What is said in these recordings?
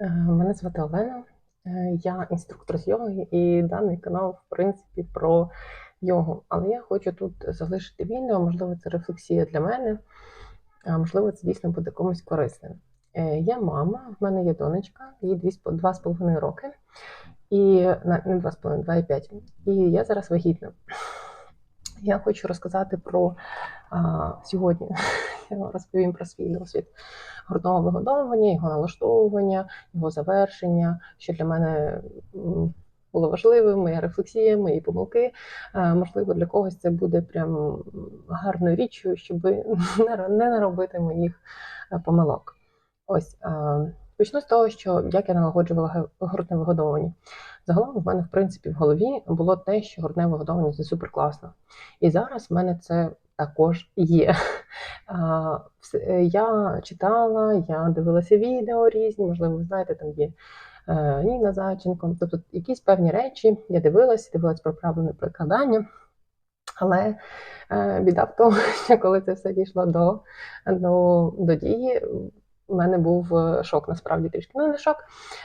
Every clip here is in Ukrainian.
Е, мене звати Олена. Я інструктор з йоги, і даний канал, в принципі, про йогу. Але я хочу тут залишити відео, можливо, це рефлексія для мене, а можливо, це дійсно буде комусь корисним. Е, Я мама, в мене є донечка, їй дві з по- два з половиною роки, і не два з половиною, два і п'ять. І я зараз вагітна. Я хочу розказати про а, сьогодні. Я розповім про свій досвід грудного вигодовування, його налаштовування, його завершення, що для мене було важливим, моя рефлексія, мої помилки. Е, Можливо, для когось це буде прям гарною річчю, щоб не наробити моїх е, помилок. Ось е, почну з того, що як я налагоджувала грудне вигодовування. Загалом в мене, в принципі, в голові було те, що грудне вигодовування це супер класно. І зараз в мене це також є. Е, Я читала, я дивилася відео різні, можливо, ви знаєте, там є е, Ніна Зайченко. Тобто якісь певні речі я дивилася, дивилась про правильне прикладання. Але е, біда в тому, що коли це все дійшло до, до, до дії, в мене був е, шок, насправді трішки. Ну, не шок.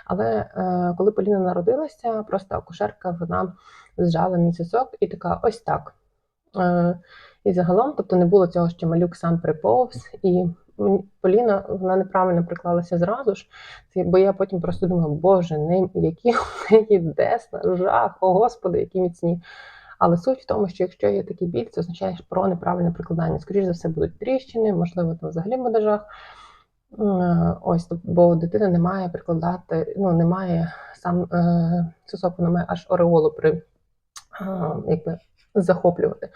Але е, коли Поліна народилася, просто акушерка вона зжала мій сосок і така: ось так. Е, і загалом, тобто не було цього, що малюк сам приповз, і Поліна вона неправильно приклалася зразу ж, бо я потім просто думала, боже, не, які в неї десна, жах, о господи, які міцні. Але суть в тому, що якщо є такий біль, це означає про неправильне прикладання. Скоріше за все, будуть тріщини, можливо, там взагалі буде жах. Е, Ось, бо дитина не має прикладати, ну, не має сам е, сосок, вона має аж ореолу при е, якби захоплювати.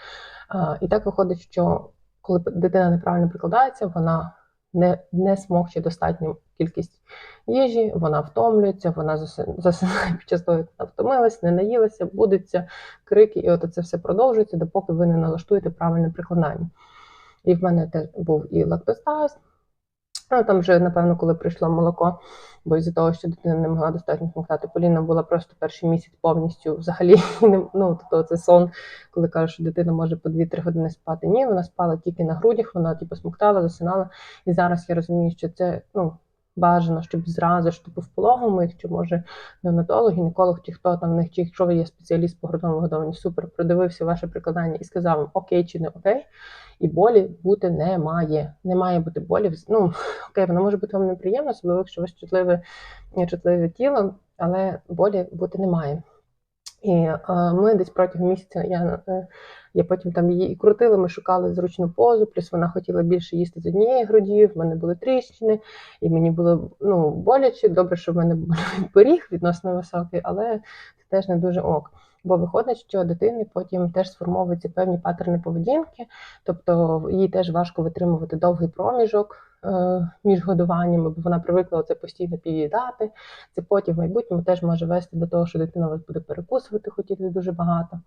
І так виходить, що коли дитина неправильно прикладається, вона не, не смокче достатню кількість їжі, вона втомлюється, вона заси- засинає під час того, як вона втомилась, не наїлася, будеться, крики, і от це все продовжується, допоки ви не налаштуєте правильне прикладання. І в мене теж був і лактостаз. Ну, там вже, напевно, коли прийшло молоко, бо із-за того, що дитина не могла достатньо смоктати, Поліна була просто перший місяць повністю взагалі ну, тобто це сон, коли кажуть, що дитина може по 2-3 години спати. Ні, вона спала тільки на грудях, вона типу смоктала, засинала. І зараз я розумію, що це ну, бажано, щоб зразу ж типу в пологому, чи може неонатолог, гінеколог, чи хто там в них, чи якщо ви є спеціаліст по грудному годованню, супер, продивився ваше прикладання і сказав вам окей чи не окей. І болі бути не має. Не має бути болі. Ну, окей, воно може бути вам неприємно, особливо, якщо ви чутливе, чутливе тіло, але болі бути не має. І е, ми десь протягом місяця я, е, я потім там її і крутила, ми шукали зручну позу, плюс вона хотіла більше їсти з однієї груді, в мене були тріщини, і мені було ну, боляче. Добре, що в мене був поріг відносно високий, але це теж не дуже ок. Бо виходить, що дитини потім теж сформовуються певні паттерни поведінки, тобто їй теж важко витримувати довгий проміжок між годуваннями, бо вона привикла це постійно під'їдати. Це потім в майбутньому теж може вести до того, що дитина вас буде перекусувати, хотіти дуже багато.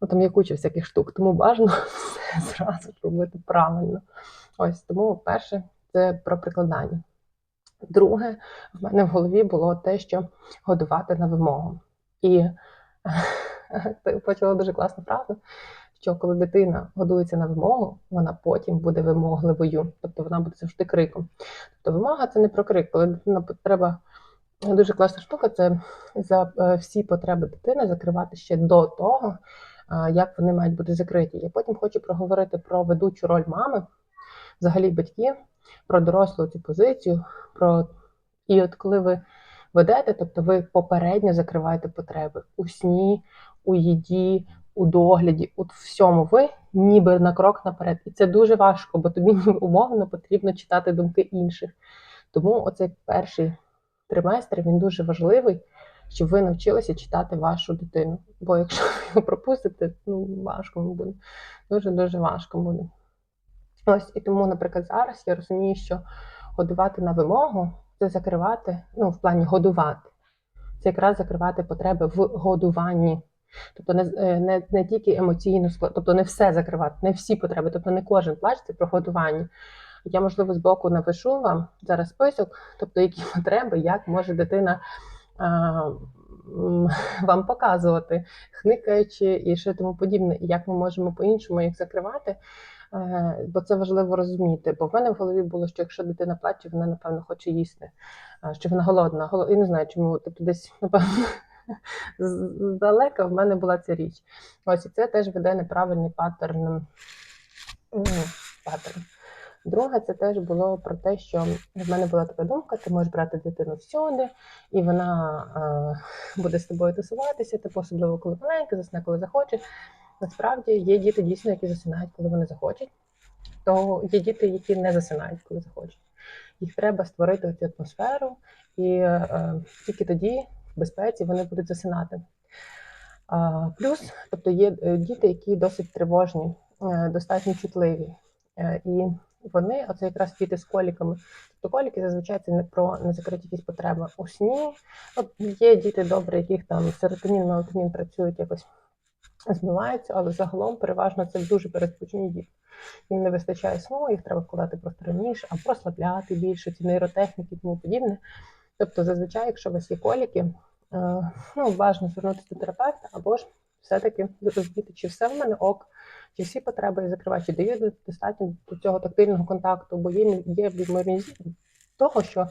Ну там є куча всяких штук, тому бажано все зразу робити правильно. Ось тому перше це про прикладання. Друге, в мене в голові було те, що годувати на вимогу. І ти почула дуже класну фразу, що коли дитина годується на вимогу, вона потім буде вимогливою, тобто вона буде завжди криком. Тобто вимога це не про крик, коли дитина треба. Дуже класна штука це за е, всі потреби дитини закривати ще до того, як вони мають бути закриті. Я потім хочу проговорити про ведучу роль мами, взагалі батьків, про дорослу цю позицію. Про... І от коли ви ведете, тобто ви попередньо закриваєте потреби у сні, у їді, у догляді, у всьому ви ніби на крок наперед. І це дуже важко, бо тобі умовно потрібно читати думки інших. Тому оцей перший триместр він дуже важливий, щоб ви навчилися читати вашу дитину. Бо якщо ви його пропустите, ну важко буде. Дуже дуже важко буде. Ось і тому, наприклад, зараз я розумію, що годувати на вимогу це закривати, ну, в плані годувати. Це якраз закривати потреби в годуванні. Тобто не, е, не, не тільки емоційно склад, тобто не все закривати, не всі потреби, тобто не кожен плач про годування. Я, можливо, збоку напишу вам зараз список, тобто які потреби, як може дитина а, вам показувати, хникаючи і ще тому подібне, і як ми можемо по-іншому їх закривати. Е, Бо це важливо розуміти. Бо в мене в голові було, що якщо дитина плаче, вона напевно хоче їсти, що вона голодна. Голо- Я не знаю, чому тобто десь напевно здалека в мене була ця річ. Ось і це теж веде неправильний паттерн. паттерн. Друге, це теж було про те, що в мене була така думка: ти можеш брати дитину всюди, і вона е, буде з тобою тусуватися, типу, особливо коли маленька, засне, коли захоче. Насправді є діти дійсно, які засинають, коли вони захочуть, то є діти, які не засинають, коли захочуть. Їх треба створити цю атмосферу, і е, тільки тоді безпеці вони будуть засинати. Плюс, тобто є е, діти, які досить тривожні, е, достатньо чутливі. Е, і вони, оце якраз діти з коліками. Тобто коліки зазвичай це не про незакриті якісь потреби у сні. От є діти добрі, яких там серотонін, мелатонін працюють якось збиваються, але загалом переважно це дуже передпочинні діти. Їм не вистачає сну, їх треба вкладати просто раніше, або розслабляти більше, ці нейротехніки і тому подібне. Тобто, зазвичай, якщо у вас є коліки, е, ну, важливо звернутися до терапевта, або ж все-таки зрозуміти, чи все в мене ок, чи всі потреби я закриваю, чи даю достатньо до цього тактильного контакту, бо є, є відмовність того, що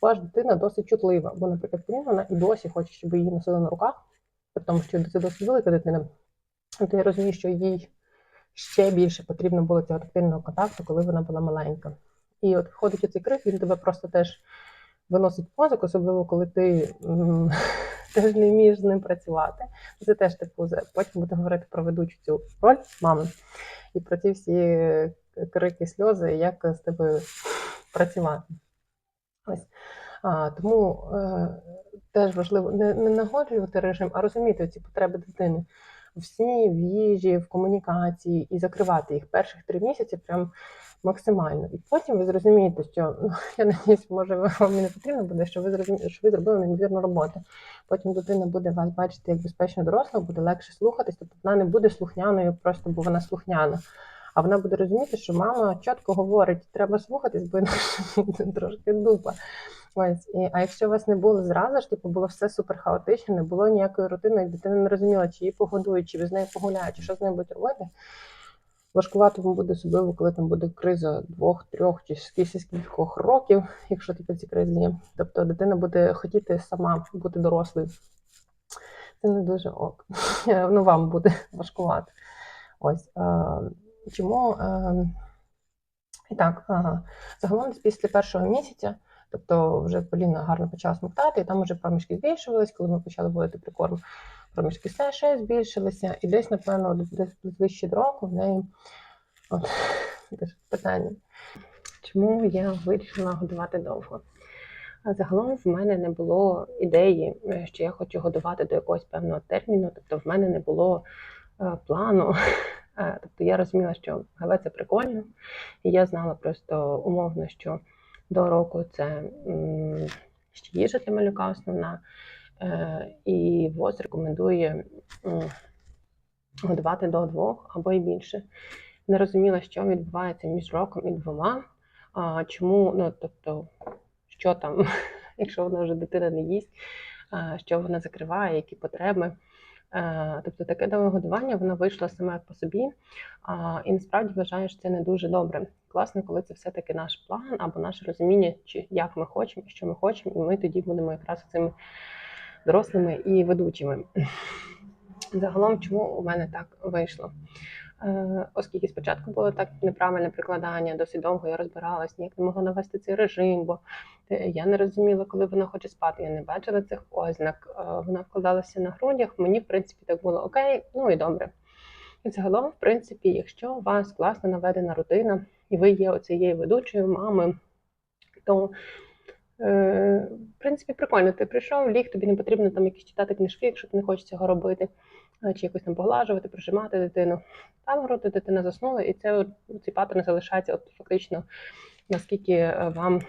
ваша дитина досить чутлива. Бо, наприклад, вона і досі хоче, щоб її носили на руках, при тому, що це досить велика дитина. То я розумію, що їй ще більше потрібно було цього тактильного контакту, коли вона була маленька. І от входить у цей крик, він тебе просто теж виносить мозок, особливо коли ти теж не вмієш з ним працювати. Це теж типу потім будемо говорити про ведучу цю роль мами і про ці всі крики, сльози, як з тобою працювати. Ось. А, тому е, теж важливо не, не нагоджувати режим, а розуміти ці потреби дитини в сні, в їжі, в комунікації і закривати їх перших три місяці прям максимально. І потім ви зрозумієте, що ну, я надіюсь, може вам не потрібно буде, що ви зрозумієте, що ви зробили неймовірну роботу. Потім дитина буде вас бачити як безпечно дорослого, буде легше слухатись, тобто вона не буде слухняною, просто бо вона слухняна. А вона буде розуміти, що мама чітко говорить, треба слухатись, бо інакше трошки дупа. Ось, і, а якщо у вас не було зразу ж, типу було все супер хаотично, не було ніякої рутини, дитина не розуміла, чи її погодують, чи ви з нею погуляють, чи що з нею будуть робити. Важкувато вам буде особливо, коли там буде криза двох, трьох чи скільки скількох років, якщо такі ці кризи є. Тобто дитина буде хотіти сама бути дорослою. Це не дуже ок. Ну, вам буде важкувато. Ось. Е, чому? Е, і так, ага. загалом після першого місяця, тобто вже Поліна гарно почала смоктати, і там вже проміжки збільшувались, коли ми почали вводити прикорм, проміжки все ще збільшилися, і десь, напевно, десь ближче до року в неї от, питання. Чому я вирішила годувати довго? Загалом в мене не було ідеї, е, що я хочу годувати до якогось певного терміну, тобто в мене не було е, плану. Е, Тобто я розуміла, що ГВ це прикольно, і я знала просто умовно, що до року це ще їжа для малюка основна, е, і ВОЗ рекомендує годувати до двох або й більше. Не розуміла, що відбувається між роком і двома. Чому, ну тобто, що там, якщо вона вже дитина не їсть, що вона закриває, які потреби. Е, Тобто таке довге годування воно вийшло саме по собі, і насправді вважаю, що це не дуже добре. Класно, коли це все-таки наш план або наше розуміння, чи як ми хочемо, що ми хочемо, і ми тоді будемо якраз цими дорослими і ведучими. Загалом, чому у мене так вийшло? Е, Оскільки спочатку було так неправильне прикладання, досить довго я розбиралась, ніяк не могла навести цей режим, бо е, я не розуміла, коли вона хоче спати. Я не бачила цих ознак. Е, Вона вкладалася на грудях. Мені, в принципі, так було окей, ну і добре. І загалом, в принципі, якщо у вас класно наведена рутина, і ви є оцією ведучою мамою, то е, в принципі прикольно. Ти прийшов, ліг, тобі не потрібно там якісь читати книжки, якщо ти не хочеш цього робити, е, чи якось там поглажувати, прижимати дитину. Там груди дитина заснула, і це от- цей паттерн залишається от фактично наскільки е, вам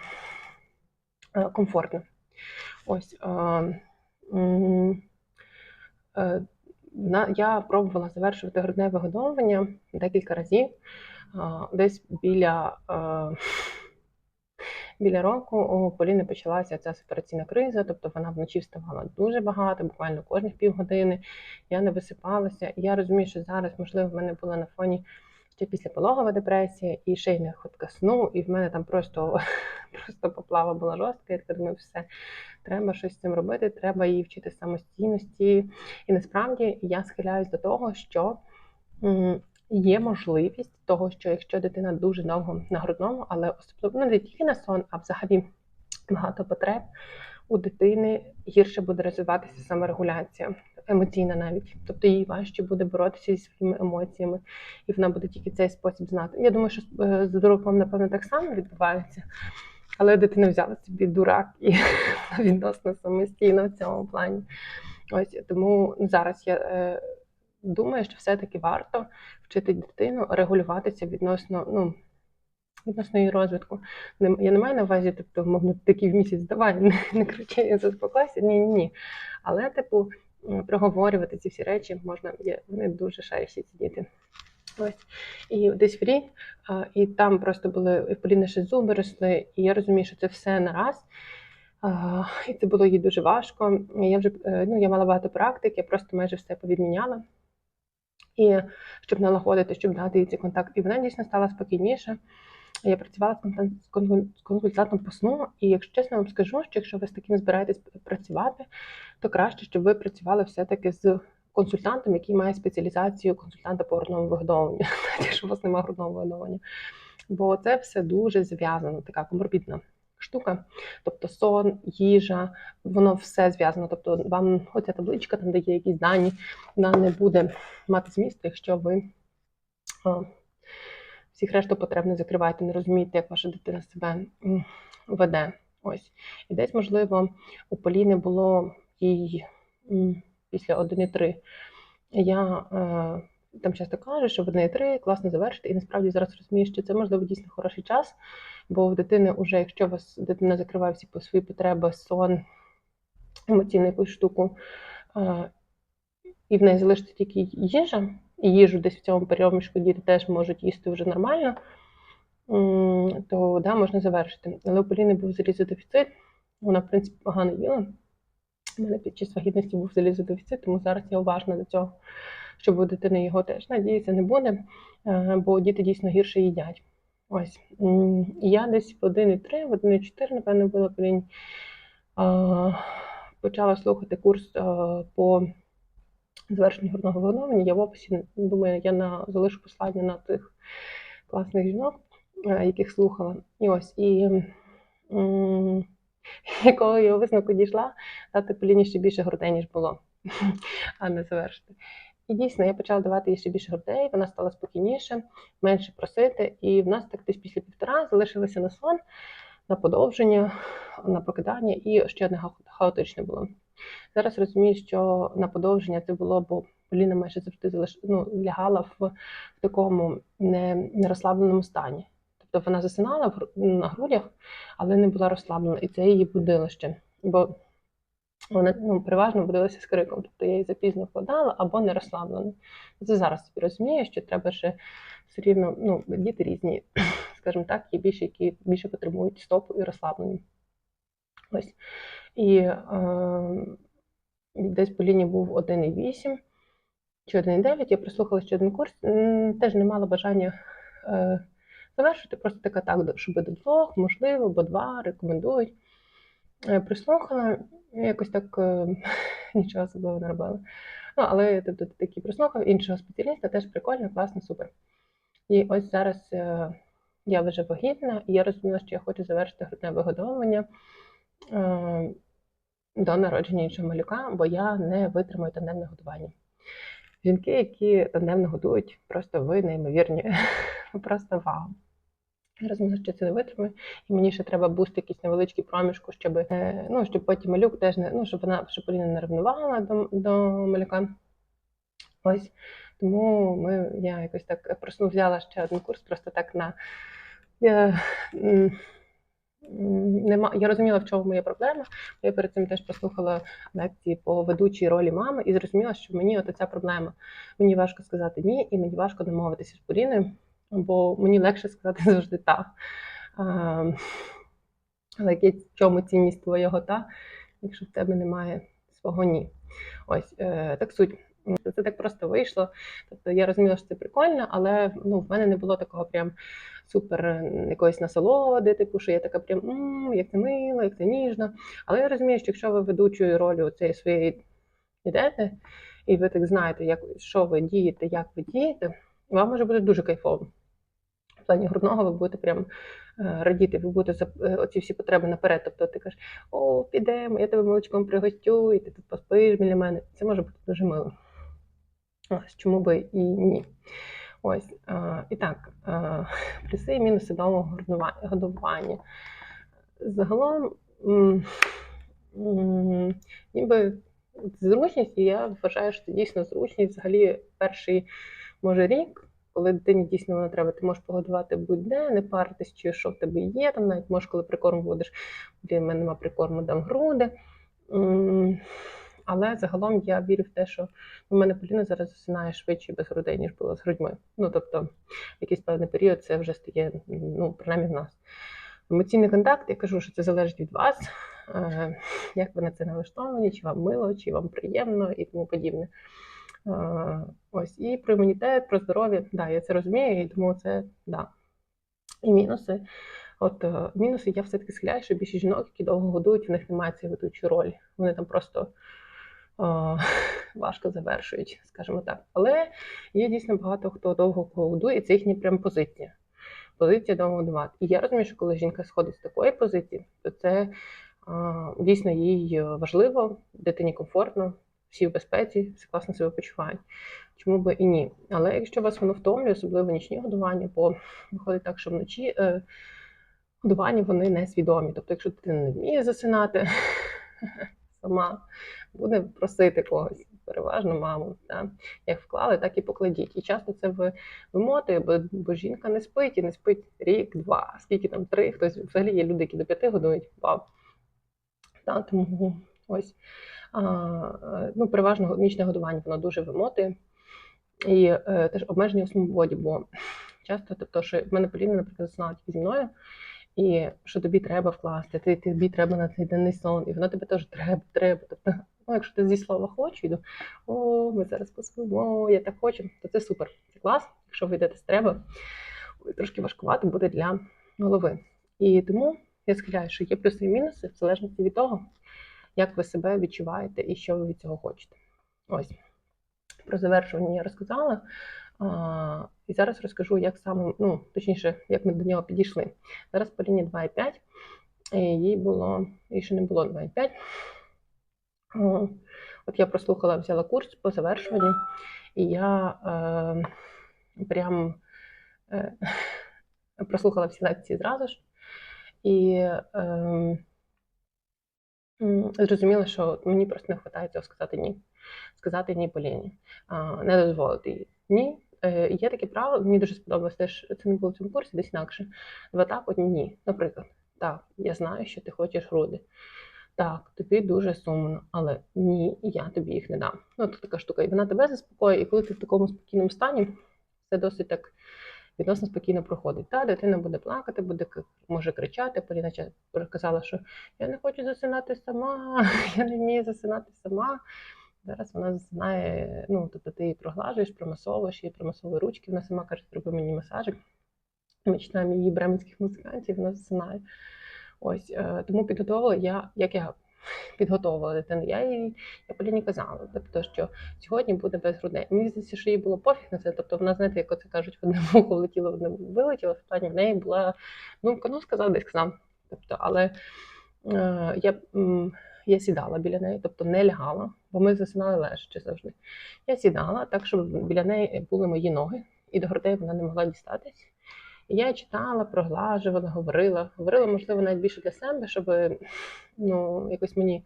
е, комфортно. Ось. е, Я пробувала завершувати грудне вигодовування декілька разів. Десь біля, е, біля року у Поліни почалася ця сепараційна криза, тобто вона вночі вставала дуже багато, буквально кожних півгодини. Я не висипалася. Я розумію, що зараз, можливо, в мене було на фоні ще післяпологова депресія, і ще й неохотка сну, і в мене там просто, просто поплава була жорстка. Я така думаю, все, треба щось з цим робити, треба її вчити самостійності. І насправді я схиляюсь до того, що є можливість того, що якщо дитина дуже довго на грудному, але особливо не тільки на сон, а взагалі багато потреб. У дитини гірше буде розвиватися саморегуляція, емоційна навіть. Тобто їй важче буде боротися зі своїми емоціями, і вона буде тільки цей спосіб знати. Я думаю, що з е, напевно, так само відбувається. Але дитина взяла собі дурак і відносно самостійно в цьому плані. Ось тому зараз я е, думаю, що все-таки варто вчити дитину регулюватися відносно, ну, відносно її розвитку. Я не маю на увазі, тобто, мовно, такий в місяць давай, не, не кричи, заспокойся. Ні, ні, ні. Але, типу, проговорювати ці всі речі можна, є, вони дуже шаріші ці діти. Ось. І десь в рік, і там просто були і в Поліни ще зуби росли, і я розумію, що це все нараз. І це було їй дуже важко. Я вже е, ну, я мала багато практик, я просто майже все повідміняла. І щоб налагодити, щоб дати їй цей контакт. І вона дійсно стала спокійніше. Я працювала з консультантом по сну, і якщо чесно вам скажу, що якщо ви з таким збираєтесь працювати, то краще, щоб ви працювали все-таки з консультантом, який має спеціалізацію консультанта по грудному вигодовуванню, якщо у вас немає грудного вигодовування. Бо це все дуже зв'язано, така коморбідна штука. Тобто сон, їжа, воно все зв'язано. Тобто, вам оця табличка, там де є якісь дані, вона не буде мати змісту, якщо ви всіх решту потреб не закриваєте, не розумієте, як ваша дитина себе веде. Ось. І десь, можливо, у Поліни було їй після 1,3. Я е, там часто кажу, що в 1,3 класно завершити, і насправді зараз розумію, що це можливо дійсно хороший час, бо в дитини вже, якщо вас дитина закриває всі свої потреби, сон, емоційну якусь штуку, і в неї залишиться тільки їжа, і їжу десь в цьому періомішку діти теж можуть їсти вже нормально, то да, можна завершити. Але у Поліни був залізодефіцит, вона, в принципі, погано їла. У мене під час вагітності був залізодефіцит, тому зараз я уважна до цього, щоб у дитини його теж. Надіюся, не буде, е, бо діти дійсно гірше їдять. Ось. Я десь в 1,3, в 1,4, напевно, була Поліні. а, Почала слухати курс по звершенню грудного вигодовування. Я в описі думаю, я на залишу послання на тих класних жінок, е, яких слухала. І ось і якого я висновку дійшла, дати Поліні ще більше грудей, ніж було, а не завершити. І дійсно, я почала давати їй ще більше грудей, вона стала спокійніше, менше просити. І в нас так десь після півтора залишилося на сон, на подовження, на прокидання, і ще одне ха- хаотичне було. Зараз розумію, що на подовження це було, бо Поліна майже завжди залиш... ну, лягала в, в такому не, нерозслабленому стані. Тобто вона засинала в, на грудях, але не була розслаблена, і це її будило ще. Бо вона ну, переважно будилася з криком, тобто я її запізно вкладала або не розслаблена. Це зараз собі розумію, що треба ще все рівно, ну, діти різні, скажімо так, є більше, які більше потребують стопу і розслаблення. Ось. І е, десь по лінії був 1,8 чи 1,9. Я прослухала ще один курс, теж не мала бажання е, завершити, просто така так, щоб до двох, можливо, бо два рекомендують. Е, Прислухала, якось так е, нічого особливого не робила. Ну, але тобто, такий прислухав іншого спеціаліста, теж прикольно, класно, супер. І ось зараз е, я вже вагітна, і я розуміла, що я хочу завершити грудне вигодовування до народження іншого малюка, бо я не витримую тандемне годування. Жінки, які тандемно годують, просто ви неймовірні, просто вау. Я розумію, що це не витримаю, і мені ще треба буст якийсь невеличкий проміжку, щоб, е, ну, щоб потім малюк теж не ну, щоб вона щоб Поліна не ревнувала до, до малюка. Ось тому ми, я якось так просто взяла ще один курс, просто так на. Я, м, нема, я розуміла, в чому моя проблема. Я перед цим теж послухала лекції по ведучій ролі мами і зрозуміла, що мені от ця проблема. Мені важко сказати ні, і мені важко домовитися з Поліною, бо мені легше сказати завжди так. Але в чому цінність твого та, якщо в тебе немає свого ні. Ось е, так суть. Це так просто вийшло. Тобто я розуміла, що це прикольно, але ну, в мене не було такого прям супер якоїсь насолоди, типу, що я така прям «М, як це мило, як це ніжно. Але я розумію, що якщо ви ведучою ролью цієї своєї йдете, і ви так знаєте, як, що ви дієте, як ви дієте, вам може бути дуже кайфово. В плані грудного ви будете прям е, радіти, ви будете за е, оці всі потреби наперед. Тобто ти кажеш, о, підемо, я тебе молочком пригостю, і ти тут поспиш біля мене. Це може бути дуже мило. Ось чому би і ні. Ось е, і так, е, плюси і мінуси нового годування. Загалом, ніби зручність, і я вважаю, що це дійсно зручність. Взагалі, перший може рік, коли дитині дійсно вона треба, ти можеш погодувати будь-де, не паритись, чи що в тебе є. Там навіть можеш, коли прикорм будеш, блін, в мене нема прикорму, дам груди. Але загалом я вірю в те, що у мене Поліна зараз засинає швидше без грудей, ніж було з грудьми. Ну тобто, в якийсь певний період це вже стає, ну, принаймні в нас. Емоційний контакт, я кажу, що це залежить від вас, е, як ви на це налаштовані, чи вам мило, чи вам приємно і тому подібне. Е, Ось, і про імунітет, про здоров'я, да, я це розумію, і тому це да. І мінуси. От е, мінуси я все-таки схиляю, що більше жінок, які довго годують, в них немає цієї ведучої ролі. Вони там просто е, важко завершують, скажімо так. Але є дійсно багато хто довго годує, і це їхня прям позиція. Позиція довго годувати. І я розумію, що коли жінка сходить з такої позиції, то це е, дійсно їй важливо, дитині комфортно, всі в безпеці, всі класно себе почувають. Чому би і ні? Але якщо вас воно втомлює, особливо нічні годування, бо виходить так, що вночі е, годування вони несвідомі. Тобто, якщо дитина не вміє засинати сама, буде просити когось, переважно маму. Да? Як вклали, так і покладіть. І часто це ви- вимотує, бо, бо жінка не спить і не спить рік, два, скільки там три. Хтось взагалі є люди, які до п'яти годують. Вау. Та, тому ось ну, переважно нічне годування воно дуже вимотує. І е, теж обмеження у свободі, бо часто, тобто, що в мене Поліна, наприклад, засинала тільки зі мною, і що тобі треба вкласти, ти, тобі треба на цей денний сон, і вона тебе теж треба, треба. Тобто, ну, якщо ти зі слова хочу, йду, о, ми зараз поспимо, я так хочу, то це супер, це клас. Якщо ви йдете з треба, трошки важкувато буде для голови. І тому я схиляю, що є плюси і мінуси в залежності від того, як ви себе відчуваєте і що ви від цього хочете. Ось про завершування я розказала. А, і зараз розкажу, як саме, ну, точніше, як ми до нього підійшли. Зараз Поліні 2,5, і їй було, їй ще не було 2,5. От я прослухала, взяла курс по завершуванню, і я е, прям е, прослухала всі лекції зразу ж. І е, зрозуміла, що мені просто не вистачає цього сказати ні. Сказати ні Поліні, не дозволити їй. Ні. Е, Є таке правило, мені дуже сподобалось теж, це не було в цьому курсі, десь інакше. Два так, одні ні. Наприклад, так, я знаю, що ти хочеш груди. Так, тобі дуже сумно, але ні, я тобі їх не дам. Ну, це така штука. І вона тебе заспокоює, і коли ти в такому спокійному стані, це досить так відносно спокійно проходить. Та дитина буде плакати, буде може кричати. Поліна казала, що я не хочу засинати сама, я не вмію засинати сама. Зараз вона засинає, ну, тобто ти її проглажуєш, промасовуєш її, промасовує ручки, вона сама каже, зроби мені масажик. Ми читаємо її бременських музикантів, вона засинає. Ось е, тому підготовила я, як я підготовила дитину. Я їй я Поліні казала, тобто, що сьогодні буде без грудей. Мені здається, що їй було пофіг на це. Тобто, вона, знаєте, як оце кажуть, в одне вухо влетіло, в одне вилетіло, в плані в неї була ну, ну сказав, десь сказав. Тобто, але е, я, я сідала біля неї, тобто не лягала, бо ми засинали лежачи завжди. Я сідала так, щоб біля неї були мої ноги, і до грудей вона не могла дістатись. Я читала, проглажувала, говорила. Говорила, можливо, навіть більше для себе, щоб ну, якось мені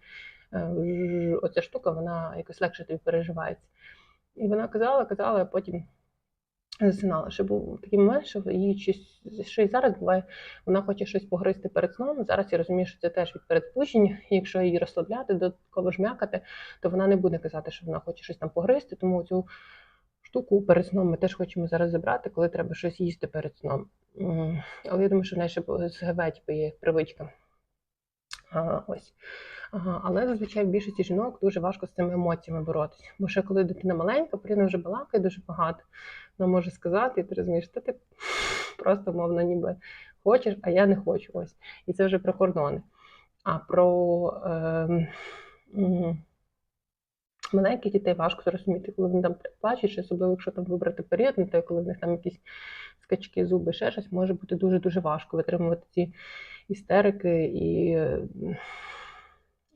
е, оця штука, вона якось легше тобі переживається. І вона казала, казала, а потім засинала. Ще був такий момент, що її щось, що і зараз буває, вона хоче щось погризти перед сном. Зараз я розумію, що це теж від передпущення. Якщо її розслабляти, додатково жмякати, то вона не буде казати, що вона хоче щось там погризти, тому цю штуку перед сном ми теж хочемо зараз забрати, коли треба щось їсти перед сном. Але я думаю, що в неї ще з ГВ типу, є привичка. А, ось. Ага, але зазвичай в більшості жінок дуже важко з цими емоціями боротися. Бо ще коли дитина маленька, Поліна вже балакає дуже багато. Вона може сказати, і ти розумієш, що ти просто мовно ніби хочеш, а я не хочу. Ось. І це вже про кордони. А про м, маленьких дітей важко зрозуміти, коли вони там плачуть, особливо, якщо там вибрати період, не те, коли в них там якісь скачки, зуби, ще щось, може бути дуже-дуже важко витримувати ці істерики і.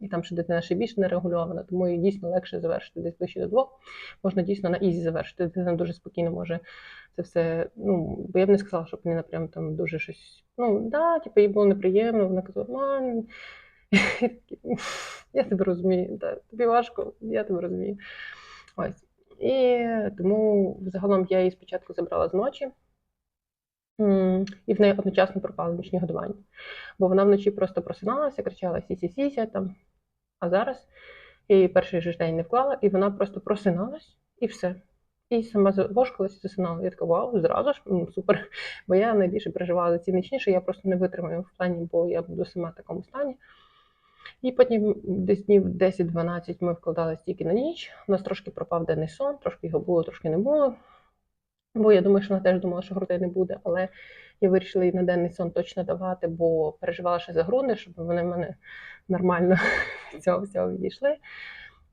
і там ще дитина ще більш нерегульована, тому її дійсно легше завершити десь ближче до двох. Можна дійсно на ізі завершити. Дитина дуже спокійно може це все. Ну, бо я б не сказала, щоб Поліна прям там дуже щось. Ну, да, типу, їй було неприємно, вона казала, мам, я тебе розумію, да, тобі важко, я тебе розумію. Ось. І тому загалом я її спочатку забрала з ночі. І в неї одночасно пропало нічні годування. Бо вона вночі просто просиналася, кричала сіся-сіся там. А зараз її перший же день не вклала, і вона просто просиналась і все. І сама вошкалась засинала. Я така, вау, зразу ж М, супер. Бо я найбільше переживала за ці нічні, що я просто не витримаю в плані, бо я буду сама в такому стані. І потім десь днів 10-12 ми вкладалися тільки на ніч. У нас трошки пропав денний сон, трошки його було, трошки не було. Бо я думаю, що вона теж думала, що грудей не буде, але я вирішила їй на денний сон точно давати, бо переживала ще за груди, щоб вони в мене нормально цього всього відійшли.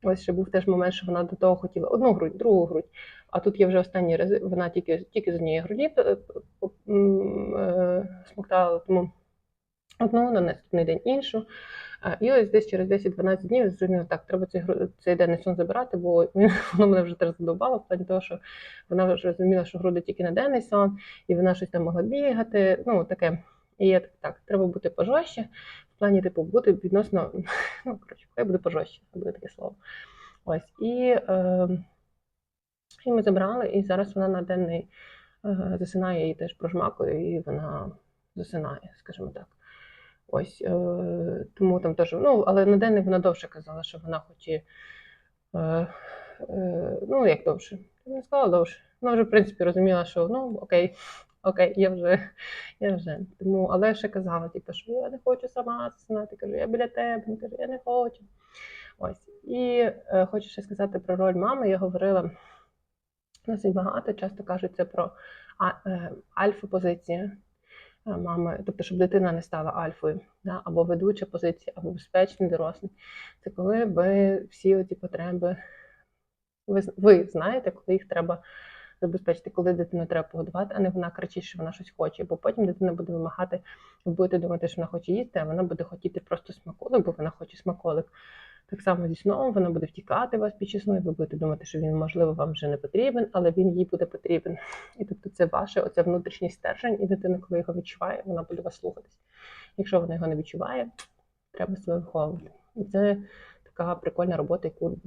Ось ще був теж момент, що вона до того хотіла одну грудь, другу грудь. А тут я вже останні рази вона тільки, тільки з однієї груді е, м, е, смоктала, тому одну, на наступний день іншу. І ось десь через 10-12 днів я зрозуміла, так, треба цей, цей денний сон забирати, бо воно мене вже теж задовбало, в плані того, що вона вже розуміла, що груди тільки на денний сон, і вона щось там могла бігати. Ну, таке. І я так, так, треба бути пожорстче, в плані, типу, бути відносно, ну, коротше, хай буде пожорстче, буде таке слово. Ось. І, е, і ми забрали, і зараз вона на денний е, засинає, її теж прожмакую, і вона засинає, скажімо так. Ось е, тому там теж, ну, але на денний вона довше казала, що вона хоче. Е, ну, як довше? Не сказала довше. Вона вже, в принципі, розуміла, що ну окей, окей, я вже, я вже. Тому, але ще казала, типу, що я не хочу сама засинати. Кажу, я біля тебе, каже, я не хочу. Ось. І е, хочу ще сказати про роль мами. Я говорила досить багато, часто кажуть це про а, е, альфа-позицію мами, тобто, щоб дитина не стала альфою, да? або ведуча позиція, або безпечний дорослий. Це коли ви всі ці потреби, ви, ви знаєте, коли їх треба забезпечити, коли дитину треба погодувати, а не вона кричить, що вона щось хоче. Бо потім дитина буде вимагати, ви будете думати, що вона хоче їсти, а вона буде хотіти просто смаколик, бо вона хоче смаколик. Так само зі сном вона буде втікати вас під сну, ви будете думати, що він, можливо, вам вже не потрібен, але він їй буде потрібен. І тобто це ваше оце внутрішній стержень, і дитина, коли його відчуває, вона буде вас слухатись. Якщо вона його не відчуває, треба себе виховувати. І це така прикольна робота, яку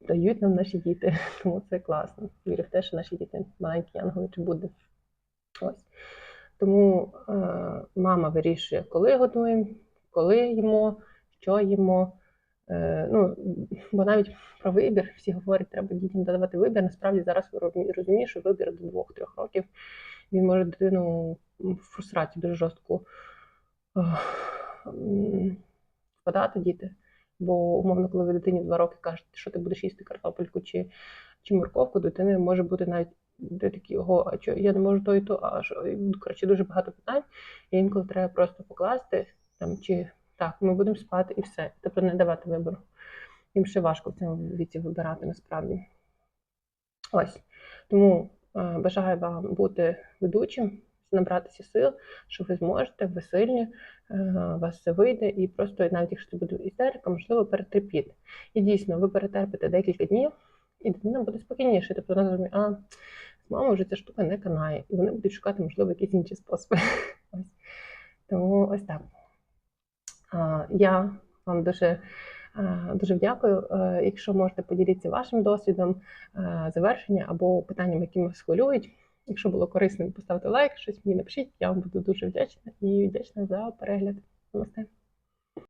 дають нам наші діти. Тому це класно. Вірю в те, що наші діти маленькі янголи чи буде. Ось. Тому е, мама вирішує, коли готуємо, коли їмо, що їмо. Е, ну, бо навіть про вибір всі говорять, треба дітям давати вибір. Насправді зараз розумієш, що вибір до 2-3 років він може дитину в фрустрацію дуже жорстку е, впадати діти. Бо, умовно, коли ви дитині 2 роки кажете, що ти будеш їсти картопельку чи, чи морковку, дитини може бути навіть такі, ого, а що я не можу то і то, а що коротше, дуже багато питань. І інколи треба просто покласти там чи так, ми будемо спати і все. Тобто не давати вибору. Їм ще важко в цьому віці вибирати насправді. Ось. Тому е, бажаю вам бути ведучим, набратися сил, що ви зможете, ви сильні, е, у вас все вийде, і просто навіть якщо це буде істерика, можливо, перетерпіти. І дійсно, ви перетерпите декілька днів, і дитина буде спокійніше. Тобто вона зрозуміє, а з мамою вже ця штука не канає, і вони будуть шукати, можливо, якісь інші способи. Тому ось так. Я вам дуже, дуже дякую. Е, Якщо можете поділитися вашим досвідом е, завершення або питанням, які вас хвилюють. Якщо було корисним, поставте лайк, щось мені напишіть. Я вам буду дуже вдячна і вдячна за перегляд. Намасте.